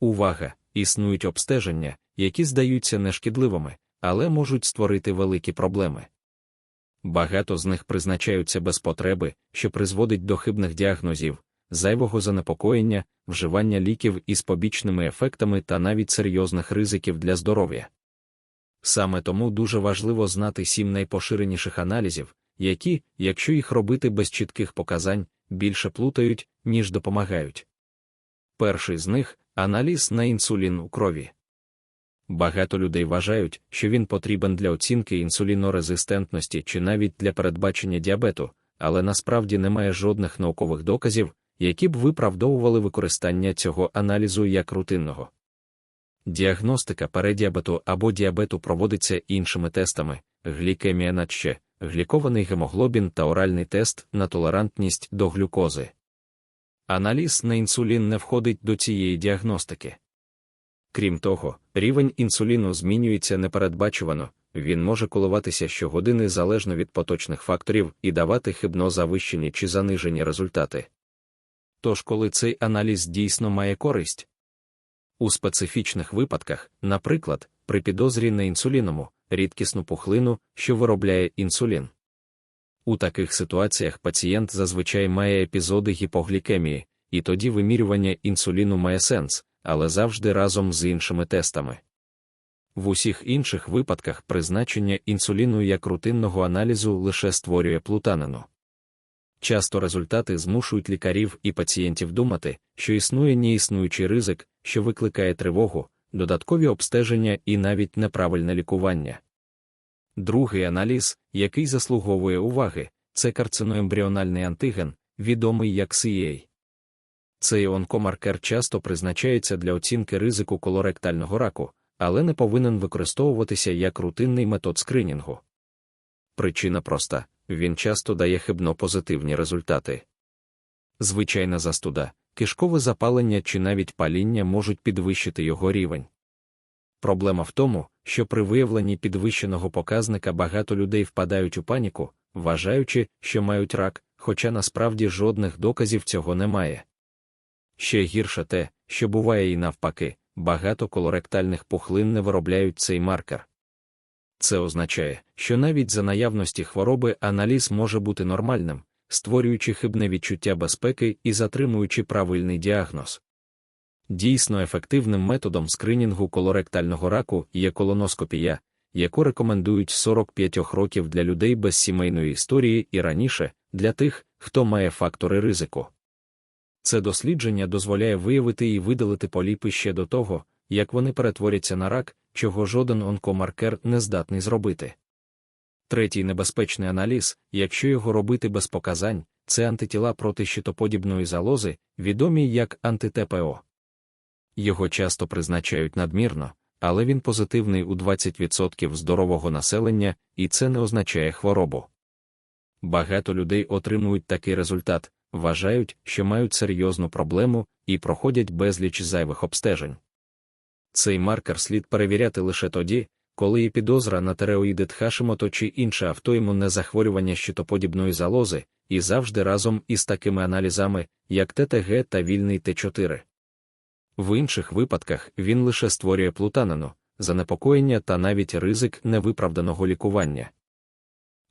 Увага! Існують обстеження, які здаються нешкідливими, але можуть створити великі проблеми. Багато з них призначаються без потреби, що призводить до хибних діагнозів, зайвого занепокоєння, вживання ліків із побічними ефектами та навіть серйозних ризиків для здоров'я. Саме тому дуже важливо знати сім найпоширеніших аналізів, які, якщо їх робити без чітких показань, більше плутають, ніж допомагають. Перший з них аналіз на інсулін у крові. Багато людей вважають, що він потрібен для оцінки інсулінорезистентності чи навіть для передбачення діабету, але насправді немає жодних наукових доказів, які б виправдовували використання цього аналізу як рутинного. Діагностика передіабету або діабету проводиться іншими тестами: глікемія надще, глікований гемоглобін та оральний тест на толерантність до глюкози. Аналіз на інсулін не входить до цієї діагностики. Крім того, рівень інсуліну змінюється непередбачувано, він може коливатися щогодини залежно від поточних факторів і давати хибно завищені чи занижені результати. Тож, коли цей аналіз дійсно має користь, у специфічних випадках, наприклад, при підозрі на інсуліному, рідкісну пухлину, що виробляє інсулін. У таких ситуаціях пацієнт зазвичай має епізоди гіпоглікемії, і тоді вимірювання інсуліну має сенс, але завжди разом з іншими тестами. В усіх інших випадках призначення інсуліну як рутинного аналізу лише створює плутанину. Часто результати змушують лікарів і пацієнтів думати, що існує неіснуючий ризик, що викликає тривогу, додаткові обстеження і навіть неправильне лікування. Другий аналіз, який заслуговує уваги, це карциноембріональний антиген, відомий як CEA. Цей онкомаркер часто призначається для оцінки ризику колоректального раку, але не повинен використовуватися як рутинний метод скринінгу. Причина проста він часто дає хибно позитивні результати. Звичайна застуда, кишкове запалення чи навіть паління можуть підвищити його рівень. Проблема в тому, що при виявленні підвищеного показника багато людей впадають у паніку, вважаючи, що мають рак, хоча насправді жодних доказів цього немає. Ще гірше те, що буває і навпаки, багато колоректальних пухлин не виробляють цей маркер. Це означає, що навіть за наявності хвороби аналіз може бути нормальним, створюючи хибне відчуття безпеки і затримуючи правильний діагноз. Дійсно ефективним методом скринінгу колоректального раку є колоноскопія, яку рекомендують 45 років для людей без сімейної історії і раніше для тих, хто має фактори ризику. Це дослідження дозволяє виявити і видалити поліпи ще до того, як вони перетворяться на рак, чого жоден онкомаркер не здатний зробити. Третій небезпечний аналіз, якщо його робити без показань, це антитіла проти щитоподібної залози, відомі як анти-ТПО. Його часто призначають надмірно, але він позитивний у 20% здорового населення, і це не означає хворобу. Багато людей отримують такий результат, вважають, що мають серйозну проблему і проходять безліч зайвих обстежень. Цей маркер слід перевіряти лише тоді, коли є підозра на тереоїдит Хашимото чи інше автоімунне захворювання щитоподібної залози, і завжди разом із такими аналізами, як ТТГ та вільний Т4. В інших випадках він лише створює плутанину, занепокоєння та навіть ризик невиправданого лікування.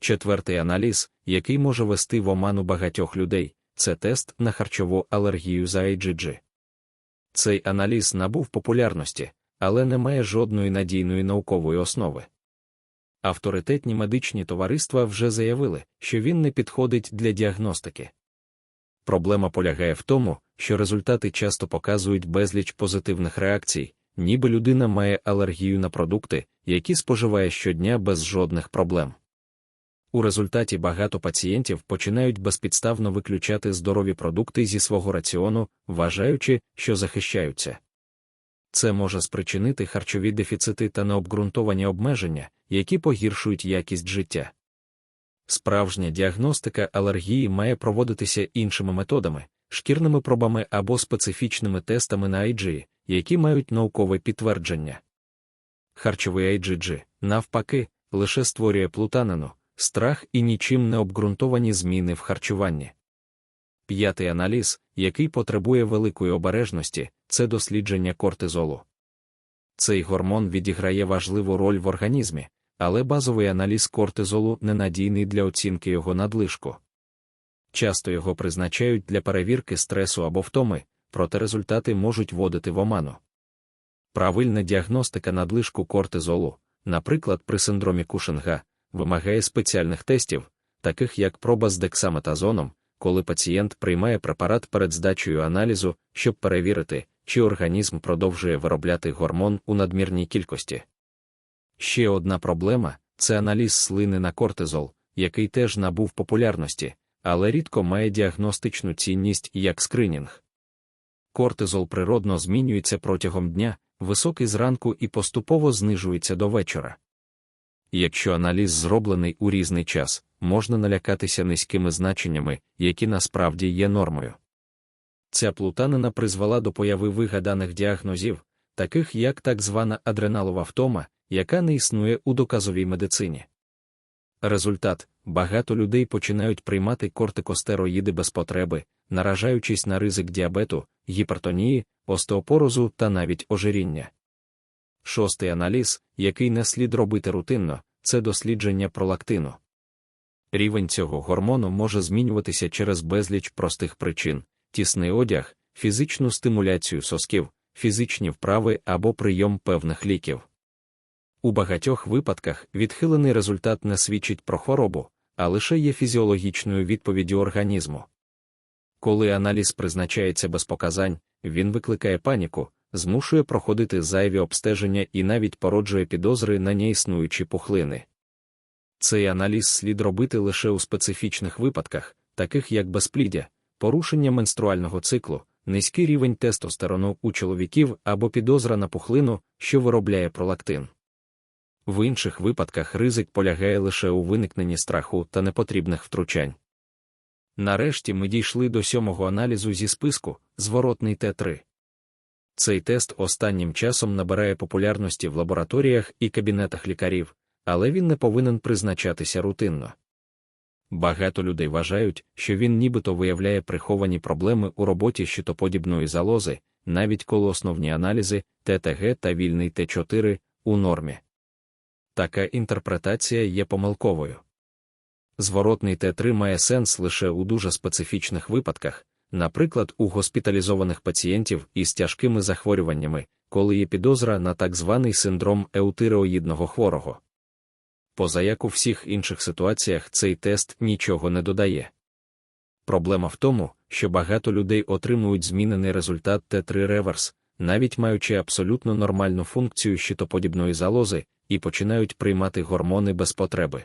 Четвертий аналіз, який може вести в оману багатьох людей, це тест на харчову алергію за IgG. Цей аналіз набув популярності, але не має жодної надійної наукової основи. Авторитетні медичні товариства вже заявили, що він не підходить для діагностики. Проблема полягає в тому, що результати часто показують безліч позитивних реакцій, ніби людина має алергію на продукти, які споживає щодня без жодних проблем. У результаті багато пацієнтів починають безпідставно виключати здорові продукти зі свого раціону, вважаючи, що захищаються. Це може спричинити харчові дефіцити та необґрунтовані обмеження, які погіршують якість життя. Справжня діагностика алергії має проводитися іншими методами, шкірними пробами або специфічними тестами на IgE, які мають наукове підтвердження. Харчовий IgG, навпаки, лише створює плутанину, страх і нічим не обґрунтовані зміни в харчуванні. П'ятий аналіз, який потребує великої обережності, це дослідження кортизолу. Цей гормон відіграє важливу роль в організмі, але базовий аналіз кортизолу ненадійний для оцінки його надлишку. Часто його призначають для перевірки стресу або втоми, проте результати можуть вводити в оману. Правильна діагностика надлишку кортизолу, наприклад, при синдромі Кушинга, вимагає спеціальних тестів, таких як проба з дексаметазоном, коли пацієнт приймає препарат перед здачею аналізу, щоб перевірити, чи організм продовжує виробляти гормон у надмірній кількості. Ще одна проблема це аналіз слини на кортизол, який теж набув популярності, але рідко має діагностичну цінність як скринінг. Кортизол природно змінюється протягом дня, високий зранку і поступово знижується до вечора. Якщо аналіз зроблений у різний час, можна налякатися низькими значеннями, які насправді є нормою. Ця плутанина призвела до появи вигаданих діагнозів, таких як так звана адреналова втома, яка не існує у доказовій медицині. Результат багато людей починають приймати кортикостероїди без потреби, наражаючись на ризик діабету, гіпертонії, остеопорозу та навіть ожиріння. Шостий аналіз, який не слід робити рутинно, це дослідження пролактину. Рівень цього гормону може змінюватися через безліч простих причин: тісний одяг, фізичну стимуляцію сосків, фізичні вправи або прийом певних ліків. У багатьох випадках відхилений результат не свідчить про хворобу, а лише є фізіологічною відповіддю організму. Коли аналіз призначається без показань, він викликає паніку, змушує проходити зайві обстеження і навіть породжує підозри на неіснуючі пухлини. Цей аналіз слід робити лише у специфічних випадках, таких як безпліддя, порушення менструального циклу, низький рівень тестостерону у чоловіків або підозра на пухлину, що виробляє пролактин. В інших випадках ризик полягає лише у виникненні страху та непотрібних втручань. Нарешті ми дійшли до сьомого аналізу зі списку зворотний Т3. Цей тест останнім часом набирає популярності в лабораторіях і кабінетах лікарів, але він не повинен призначатися рутинно. Багато людей вважають, що він нібито виявляє приховані проблеми у роботі щитоподібної залози, навіть коли основні аналізи ТТГ та вільний Т4 у нормі. Така інтерпретація є помилковою. Зворотний Т3 має сенс лише у дуже специфічних випадках, наприклад, у госпіталізованих пацієнтів із тяжкими захворюваннями, коли є підозра на так званий синдром еутиреоїдного хворого. Поза як у всіх інших ситуаціях цей тест нічого не додає. Проблема в тому, що багато людей отримують змінений результат Т3 реверс, навіть маючи абсолютно нормальну функцію щитоподібної залози, і починають приймати гормони без потреби.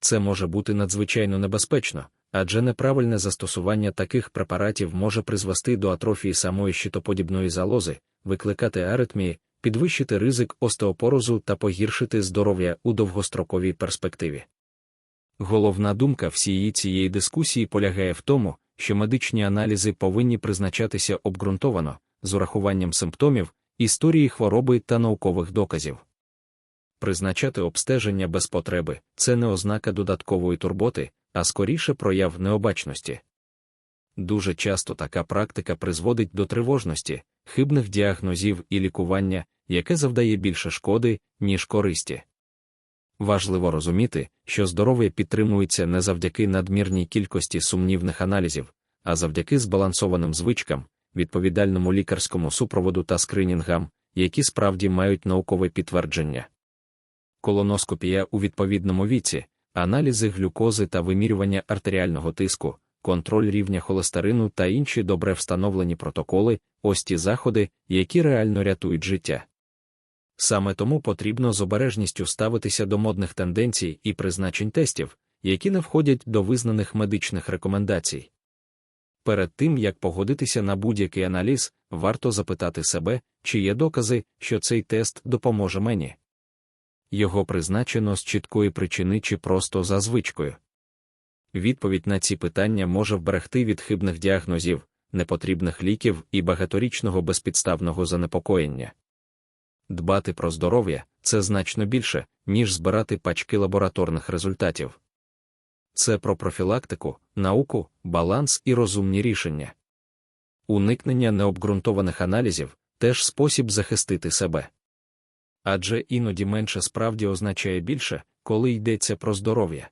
Це може бути надзвичайно небезпечно, адже неправильне застосування таких препаратів може призвести до атрофії самої щитоподібної залози, викликати аритмії, підвищити ризик остеопорозу та погіршити здоров'я у довгостроковій перспективі. Головна думка всієї цієї дискусії полягає в тому, що медичні аналізи повинні призначатися обґрунтовано, з урахуванням симптомів, історії хвороби та наукових доказів. Призначати обстеження без потреби це не ознака додаткової турботи, а скоріше прояв необачності. Дуже часто така практика призводить до тривожності, хибних діагнозів і лікування, яке завдає більше шкоди, ніж користі. Важливо розуміти, що здоров'я підтримується не завдяки надмірній кількості сумнівних аналізів, а завдяки збалансованим звичкам, відповідальному лікарському супроводу та скринінгам, які справді мають наукове підтвердження. Колоноскопія у відповідному віці, аналізи глюкози та вимірювання артеріального тиску, контроль рівня холестерину та інші добре встановлені протоколи ось ті заходи, які реально рятують життя. Саме тому потрібно з обережністю ставитися до модних тенденцій і призначень тестів, які не входять до визнаних медичних рекомендацій. Перед тим як погодитися на будь-який аналіз, варто запитати себе, чи є докази, що цей тест допоможе мені. Його призначено з чіткої причини чи просто за звичкою. Відповідь на ці питання може вберегти від хибних діагнозів, непотрібних ліків і багаторічного безпідставного занепокоєння. Дбати про здоров'я це значно більше, ніж збирати пачки лабораторних результатів. це про профілактику, науку, баланс і розумні рішення. Уникнення необґрунтованих аналізів теж спосіб захистити себе. Адже іноді менше справді означає більше, коли йдеться про здоров'я.